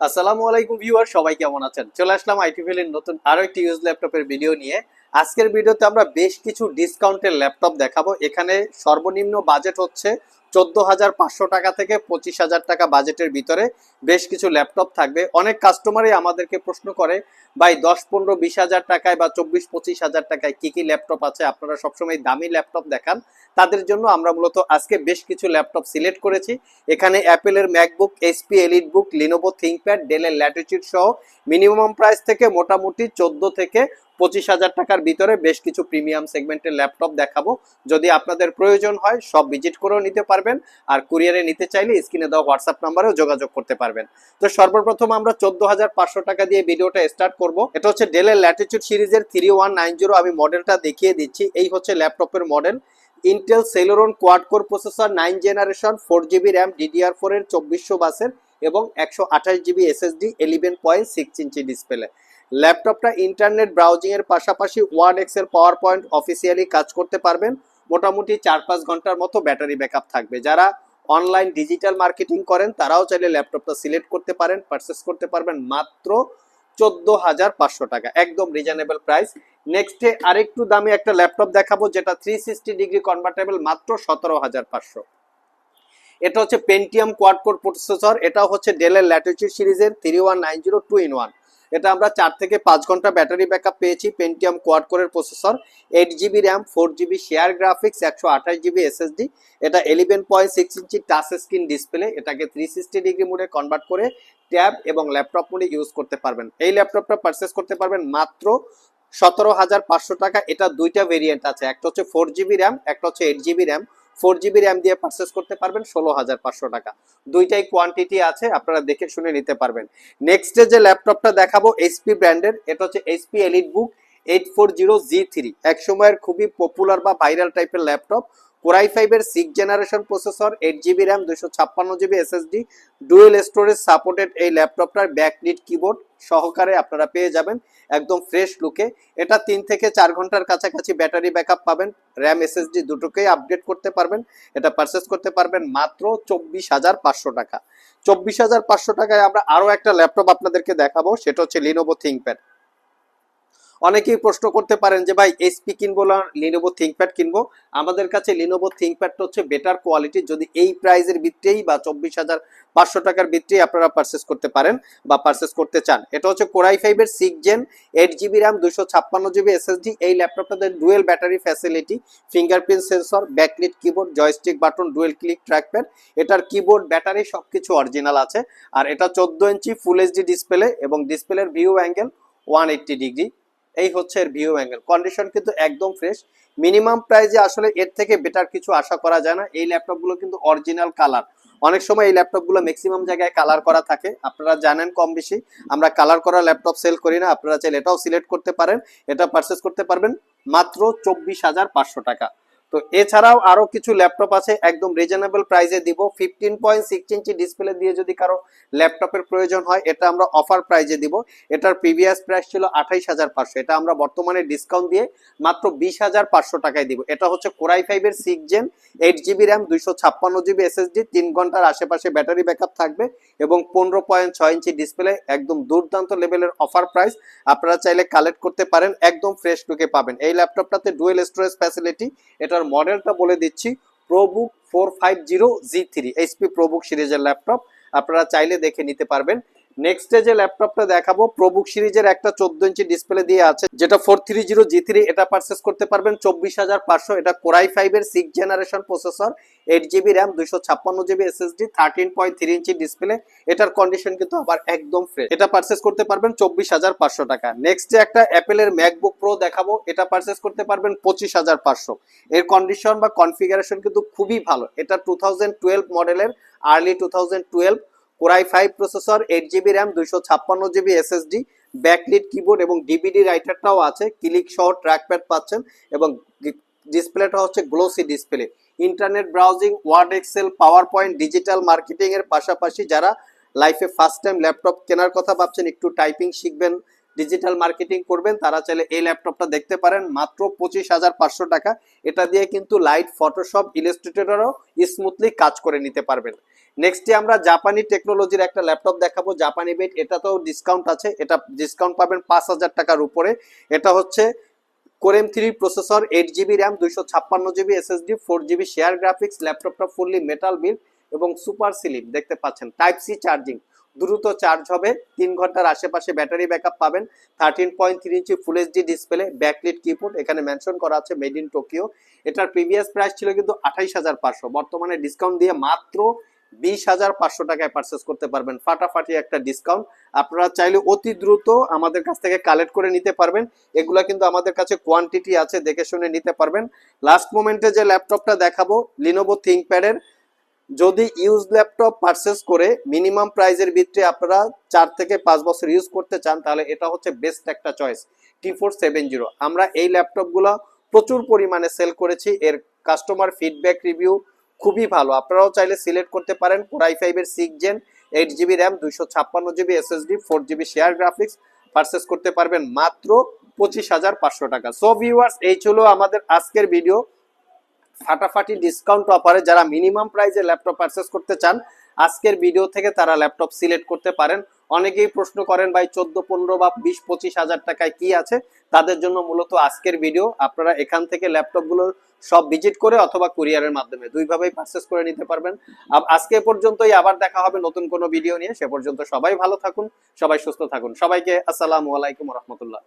আসসালামু আলাইকুম ভিউয়ার, সবাই কেমন আছেন? চলে আসলাম আইটি ভ্যালির নতুন আরও একটি ইউজ ল্যাপটপের ভিডিও নিয়ে। আজকের ভিডিওতে আমরা বেশ কিছু ডিসকাউন্টের ল্যাপটপ দেখাবো। এখানে সর্বনিম্ন বাজেট হচ্ছে চোদ্দ হাজার পাঁচশো টাকা থেকে পঁচিশ হাজার টাকা বাজেটের ভিতরে বেশ কিছু ল্যাপটপ থাকবে। অনেক কাস্টমারই আমাদেরকে প্রশ্ন করে, ভাই, দশ, পনেরো, বিশ হাজার টাকায় বা চব্বিশ, পঁচিশ হাজার টাকায় কি কি ল্যাপটপ আছে? আপনারা সবসময় দামি ল্যাপটপ দেখান। তাদের জন্য আমরা মূলত আজকে বেশ কিছু ল্যাপটপ সিলেক্ট করেছি। এখানে অ্যাপেলের MacBook, HP EliteBook, Lenovo ThinkPad ডেলের ল্যাটিচিউড সহ মিনিমাম প্রাইস থেকে মোটামুটি চোদ্দ থেকে পঁচিশ হাজার টাকার ভিতরে বেশ কিছু প্রিমিয়াম সেগমেন্টের ল্যাপটপ দেখাবো। যদি আপনাদের প্রয়োজন হয়, সব ভিজিট করেও নিতে পারবেন আর কুরিয়ারে নিতে চাইলে স্ক্রিনে দেওয়া হোয়াটসঅ্যাপ নাম্বারেও যোগাযোগ করতে পারবেন। তো সর্বপ্রথম আমরা চোদ্দ হাজার পাঁচশো টাকা দিয়ে ভিডিওটা স্টার্ট করব। এটা হচ্ছে ডেলের ল্যাটিচিউড সিরিজের থ্রি ওয়ান নাইন জিরো আমি মডেলটা দেখিয়ে দিচ্ছি। এই হচ্ছে ল্যাপটপের model Intel Celeron quad core processor nine generation four GB RAM DDR four এর চব্বিশশো বাসের এবং একশো আঠাশ GB SSD eleven point six inch display ল্যাপটপটা ইন্টারনেট ব্রাউজিং এর পাশাপাশি Word Excel power point officially কাজ করতে পারবেন। মোটামুটি চার পাঁচ ঘণ্টার মতো ব্যাটারি ব্যাকআপ থাকবে। যারা অনলাইন ডিজিটাল মার্কেটিং করেন, তারাও চাইলে ল্যাপটপটা সিলেক্ট করতে পারেন পারচেস করতে পারবেন মাত্র চোদ্দ হাজার পাঁচশো টাকা। একদম রিজনেবল প্রাইস নেক্সটে আরেকটু দামি একটা ল্যাপটপ দেখাবো, যেটা থ্রি সিক্সটি ডিগ্রি কনভার্টেবল মাত্র সতেরো হাজার পাঁচশো। এটা হচ্ছে পেন্টিয়াম কোয়াড কোর প্রসেসর এটা হচ্ছে ডেলের ল্যাটিচিউড সিরিজের three one nine zero two in one এটা আমরা চার থেকে পাঁচ ঘণ্টা ব্যাটারি ব্যাকআপ পেয়েছি Pentium quad processor eight GB RAM four GB share graphics একশো আঠাশ জিবি এসএসডি এটা eleven point six inch touch screen display এটাকে থ্রি সিক্সটি ডিগ্রি মোডে কনভার্ট করে ট্যাব এবং ল্যাপটপ মোডে ইউজ করতে পারবেন। এই ল্যাপটপটা পারচেস করতে পারবেন মাত্র সতেরো হাজার পাঁচশো টাকা। এটা দুইটা ভেরিয়েন্ট আছে, একটা হচ্ছে ফোর জিবি র্যাম একটা হচ্ছে eight GB RAM four GB RAM দিয়ে পারচেস করতে পারবেন ষোলো হাজার পাঁচশো টাকা। দুইটাই কোয়ান্টিটি আছে, আপনারা দেখে শুনে নিতে পারবেন। নেক্সটে যে ল্যাপটপটা দেখাবো এইচপি ব্র্যান্ডের এটা হচ্ছে HP EliteBook eight four zero G three এক সময়ের খুবই পপুলার বা ভাইরাল টাইপের ল্যাপটপ। কোরাই ফাইভের six generation processor eight GB RAM দুশো ছাপ্পান্ন GB SSD dual storage supported এই ল্যাপটপটার ব্যাকলিট কিবোর্ড সহকারে আপনারা পেয়ে যাবেন, একদম ফ্রেশ লুকে এটা তিন থেকে চার ঘণ্টার কাছাকাছি ব্যাটারি ব্যাকআপ পাবেন র্যাম এসএসডি দুটোকেই আপডেট করতে পারবেন, এটা পারচেস করতে পারবেন মাত্র চব্বিশ হাজার পাঁচশো টাকা। চব্বিশ হাজার পাঁচশো টাকায় আমরা আরও একটা ল্যাপটপ আপনাদেরকে দেখাবো, সেটা হচ্ছে লিনোভো থিঙ্কপ্যাড অনেকেই প্রশ্ন করতে পারেন যে, ভাই এসপি কিনবো না লিনোভো থিঙ্কপ্যাড কিনবো? আমাদের কাছে লিনোভো থিঙ্কপ্যাডটা হচ্ছে বেটার কোয়ালিটি যদি এই প্রাইজের ভিত্তিতেই বা চব্বিশ হাজার পাঁচশো টাকার ভিত্তিতেই আপনারা পারচেস করতে পারেন বা পারচেস করতে চান। এটা হচ্ছে কোরাই ফাইভের six gen eight GB RAM দুশো ছাপ্পান্ন জিবি এসএসডি এই ল্যাপটপটাতে dual battery facility fingerprint sensor backlit keyboard joystick button dual click trackpad এটার কিবোর্ড ব্যাটারি সবকিছু অরিজিনাল আছে। আর এটা চোদ্দ ইঞ্চি ফুল এইচডি ডিসপ্লে এবং ডিসপ্লের view angle one eighty degree এই হচ্ছে এর ভিউ অ্যাঙ্গেল কন্ডিশন কিন্তু একদম ফ্রেশ মিনিমাম প্রাইসে আসলে এর থেকে বেটার কিছু আশা করা যায় না। এই ল্যাপটপগুলো কিন্তু অরিজিনাল কালার অনেক সময় এই ল্যাপটপগুলো ম্যাক্সিমাম জায়গায় কালার করা থাকে। আপনারা জানেন কম বেশি। আমরা কালার করা ল্যাপটপ সেল করি না। আপনারা চাইলে এটাও সিলেক্ট করতে পারেন। এটা পারচেস করতে পারবেন মাত্র চব্বিশ হাজার পাঁচশো টাকা। তো এছাড়াও আরও কিছু ল্যাপটপ আছে, একদম রিজনেবল প্রাইসে দিব। Fifteen point six inch display দিয়ে যদি কারও ল্যাপটপের প্রয়োজন হয়, এটা আমরা অফার প্রাইজে দিব। এটার প্রিভিয়াস প্রাইস ছিল আঠাইশ হাজার পাঁচশো। এটা আমরা বর্তমানে ডিসকাউন্ট দিয়ে মাত্র বিশ হাজার পাঁচশো টাকায় দিব। এটা হচ্ছে কোরাই ফাইভের six gen eight GB RAM দুইশো ছাপ্পান্ন জিবি এসএসডি তিন ঘণ্টার আশেপাশে ব্যাটারি ব্যাকআপ থাকবে এবং পনেরো পয়েন্ট ছয় ইঞ্চি ডিসপ্লে একদম দুর্দান্ত লেভেলের অফার প্রাইস আপনারা চাইলে কালেক্ট করতে পারেন, একদম ফ্রেশ লুকে পাবেন। এই ল্যাপটপটাতে ডুয়েল স্টোরেজ ফ্যাসিলিটি এটার মডেলটা বলে দিচ্ছি ProBook four five zero G three HP ProBook সিরিজের ল্যাপটপ আপনারা চাইলে দেখে নিতে পারবেন। নেক্সট যে ল্যাপটপটা দেখাবো প্রবুক সিরিজের একটা চোদ্দ ইঞ্চি ডিসপ্লে দিয়ে আছে, যেটা four three zero G three এটা পারচেস করতে পারবেন চব্বিশ হাজার পাঁচশো। এটা কোরাই ফাইভের six generation processor eight GB RAM দুইশো ছাপ্পান্ন GB SSD thirteen point three inch display এটার কন্ডিশন কিন্তু আবার একদম ফ্রেশ এটা পারচেস করতে পারবেন চব্বিশ হাজার পাঁচশো টাকা। নেক্সট একটা অ্যাপেলের ম্যাকবুক প্রো দেখাবো, এটা পারচেস করতে পারবেন পঁচিশ হাজার পাঁচশো। এর কন্ডিশন বা কনফিগারেশন কিন্তু খুবই ভালো। এটা টু থাউজেন্ড টুয়েলভ মডেলের early two thousand twelve core i five processor eight GB RAM দুইশো ছাপ্পান্ন জিবি এসএসডি ব্যাকলিট কিবোর্ড এবং ডিভিডি রাইটারটাও আছে। ক্লিক সহ ট্র্যাকপ্যাড পাচ্ছেন এবং ডিসপ্লেটা হচ্ছে glossy display internet browsing word excel power point digital মার্কেটিংয়ের পাশাপাশি যারা লাইফে ফার্স্ট টাইম ল্যাপটপ কেনার কথা ভাবছেন, একটু টাইপিং শিখবেন। ডিজিটাল মার্কেটিং করবেন, তারা চাইলে এই ল্যাপটপটা দেখতে পারেন, মাত্র পঁচিশ হাজার পাঁচশো টাকা। এটা দিয়ে কিন্তু লাইট ফটোশপ ইলাস্ট্রেটরও স্মুথলি কাজ করে নিতে পারবেন। নেক্সটে আমরা জাপানি টেকনোলজির একটা ল্যাপটপ দেখাবো জাপানি বেট এটাতেও ডিসকাউন্ট আছে, এটা ডিসকাউন্ট পাবেন পাঁচ হাজার টাকার উপরে। এটা হচ্ছে core i three processor eight GB RAM দুইশো ছাপ্পান্ন GB SSD four GB share graphics ল্যাপটপটা ফুললি মেটাল বিল এবং সুপার সিলিম দেখতে পাচ্ছেন। টাইপ সি চার্জিং দ্রুত চার্জ হবে। তিন ঘণ্টার আশেপাশে ব্যাটারি ব্যাকআপ পাবেন। Thirteen point three inch full HD display backlit keyboard এখানে মেনশন করা আছে মেড ইন টোকিও এটার প্রিভিয়াস প্রাইস ছিল কিন্তু আঠাইশ হাজার পাঁচশো। বর্তমানে ডিসকাউন্ট দিয়ে মাত্র বিশ হাজার পাঁচশো টাকায় পারচেস করতে পারবেন। ফাটাফাটি একটা ডিসকাউন্ট আপনারা চাইলে অতি দ্রুত আমাদের কাছ থেকে কালেক্ট করে নিতে পারবেন। এগুলা কিন্তু আমাদের কাছে কোয়ান্টিটি আছে, দেখে শুনে নিতে পারবেন। লাস্ট মোমেন্টে যে ল্যাপটপটা দেখাবো লিনোভো থিঙ্কপ্যাডের যদি ইউজ ল্যাপটপ পারচেস করে মিনিমাম প্রাইজের ভিতরে আপনারা চার থেকে পাঁচ বছর ইউজ করতে চান, তাহলে এটা হচ্ছে বেস্ট একটা choice T four seven zero আমরা এই ল্যাপটপগুলো প্রচুর পরিমাণে সেল করেছি, এর কাস্টমার ফিডব্যাক রিভিউ খুবই ভালো। আপনারাও চাইলে সিলেক্ট করতে পারেন কোরাই ফাইভের six gen eight GB RAM দুইশো ছাপ্পান্ন GB SSD four GB share graphics purchase করতে পারবেন মাত্র পঁচিশ হাজার পাঁচশো টাকা। সো ভিউয়ার্স এই ছিল আমাদের আজকের ভিডিও ফাটাফাটি ডিসকাউন্ট অফারে যারা মিনিমাম প্রাইসে ল্যাপটপ পারচেস করতে চান, আজকের ভিডিও থেকে তারা ল্যাপটপ সিলেক্ট করতে পারেন। অনেকেই প্রশ্ন করেন, ভাই, চোদ্দ, পনেরো বা বিশ, পঁচিশ হাজার টাকায় কি আছে? তাদের জন্য মূলত আজকের ভিডিও আপনারা এখান থেকে ল্যাপটপগুলো সব ভিজিট করে অথবা কুরিয়ারের মাধ্যমে দুইভাবেই পারচেস করে নিতে পারবেন। আজকে পর্যন্তই, আবার দেখা হবে নতুন কোনো ভিডিও নিয়ে। সে পর্যন্ত সবাই ভালো থাকুন, সবাই সুস্থ থাকুন। সবাইকে আসসালামু আলাইকুম রহমতুল্লাহ।